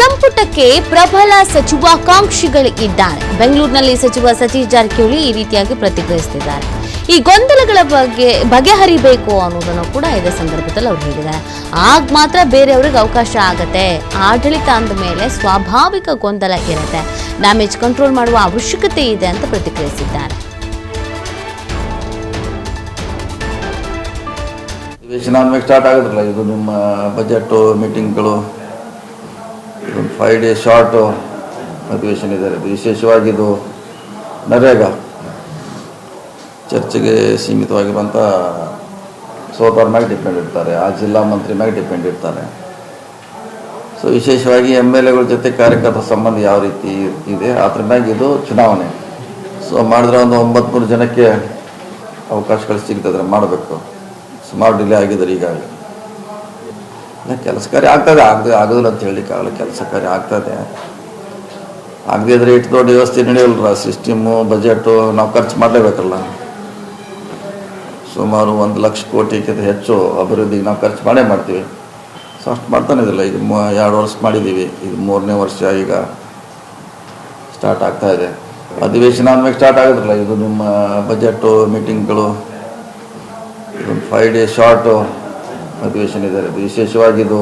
ಸಂಪುಟಕ್ಕೆ ಪ್ರಬಲ ಸಚಿವಾಕಾಂಕ್ಷಿಗಳು ಇದ್ದಾರೆ ಬೆಂಗಳೂರಿನಲ್ಲಿ ಸಚಿವ ಸತೀಶ್ ಜಾರಕಿಹೊಳಿ ಈ ರೀತಿಯಾಗಿ ಪ್ರತಿಕ್ರಿಯಿಸುತ್ತಿದ್ದಾರೆ. ಈ ಗೊಂದಲಗಳ ಬಗ್ಗೆ ಬಗೆಹರಿಬೇಕು ಅನ್ನೋದನ್ನು ಕೂಡ ಇದೇ ಸಂದರ್ಭದಲ್ಲಿ ಅವ್ರು ಹೇಳಿದ್ದಾರೆ. ಆಗ ಮಾತ್ರ ಬೇರೆಯವ್ರಿಗೆ ಅವಕಾಶ ಆಗತ್ತೆ. ಆಡಳಿತ ಅಂದ ಮೇಲೆ ಸ್ವಾಭಾವಿಕ ಗೊಂದಲ ಇರುತ್ತೆ. ಡ್ಯಾಮೇಜ್ ಕಂಟ್ರೋಲ್ ಮಾಡುವ ಅವಶ್ಯಕತೆ ಇದೆ ಅಂತ ಪ್ರತಿಕ್ರಿಯಿಸಿದ್ದಾರೆ. ಸ್ಟಾರ್ಟ್ ಆಗೋದಿಲ್ಲ. ಇದು ನಿಮ್ಮ ಬಜೆಟ್, ಮೀಟಿಂಗ್ಗಳು. ಇದೊಂದು ಫೈವ್ ಡೇ ಶಾರ್ಟು ಅಧಿವೇಶನ ಇದ್ದಾರೆ. ಇದು ವಿಶೇಷವಾಗಿ ಇದು ನರೇಗಾ. ಚರ್ಚೆಗೆ ಸೀಮಿತವಾಗಿರುವಂಥ ಸೋತವ್ರ ಮ್ಯಾಗೆ ಡಿಪೆಂಡ್ ಇರ್ತಾರೆ. ಆ ಜಿಲ್ಲಾ ಮಂತ್ರಿ ಮ್ಯಾಗೆ ಡಿಪೆಂಡ್ ಇರ್ತಾರೆ. ಸೊ ವಿಶೇಷವಾಗಿ ಎಂ ಎಲ್ ಎಗಳ ಜೊತೆ ಕಾರ್ಯಕರ್ತ ಸಂಬಂಧ ಯಾವ ರೀತಿ ಇದೆ, ಅದ್ರ ಮ್ಯಾಗೆ ಇದು ಚುನಾವಣೆ. ಸೊ ಮಾಡಿದ್ರೆ ಒಂದು ಒಂಬತ್ಮೂರು ಜನಕ್ಕೆ ಅವಕಾಶಗಳು ಸಿಗ್ತದ್ರೆ ಮಾಡಬೇಕು. ಸುಮಾರು ಡಿಲೇ ಆಗಿದ್ದಾರೆ ಈಗಾಗಲೇ. ಕೆಲಸ ಕಾರ್ಯ ಆಗ್ತದೆ ಆಗದೆ ಆಗೋದಿಲ್ಲ ಅಂತ ಹೇಳಲಿಕ್ಕಾಗಲ್ಲ ಕೆಲಸ ಕಾರ್ಯ ಆಗ್ತದೆ. ಇದ್ರೆ ಇಷ್ಟು ದೊಡ್ಡ ವ್ಯವಸ್ಥೆ ನಡೆಯಲ್ರ, ಸಿಸ್ಟಮು, ಬಜೆಟು, ನಾವು ಖರ್ಚು ಮಾಡಲೇಬೇಕಲ್ಲ. ಸುಮಾರು ಒಂದು ಲಕ್ಷ ಕೋಟಿಗಿಂತ ಹೆಚ್ಚು ಅಭಿವೃದ್ಧಿಗೆ ನಾವು ಖರ್ಚು ಮಾಡೇ ಮಾಡ್ತೀವಿ. ಸೊ ಮಾಡ್ತಾನೆ ಇದಿಲ್ಲ ಈಗ ಮ, ಎರಡು ವರ್ಷ ಮಾಡಿದ್ದೀವಿ ಇದು ಮೂರನೇ ವರ್ಷ ಈಗ ಸ್ಟಾರ್ಟ್ ಆಗ್ತಾ ಇದೆ. ಅಧಿವೇಶನ ಆದ್ಮೇಲೆ ಸ್ಟಾರ್ಟ್ ಆಗೋದಿಲ್ಲ ಇದು ನಿಮ್ಮ ಬಜೆಟು, ಮೀಟಿಂಗ್ಗಳು, ಇದೊಂದು ಫೈವ್ ಡೇ ಶಾರ್ಟು ಅಧಿವೇಶನ ಇದ್ದಾರೆ. ವಿಶೇಷವಾಗಿ ಇದು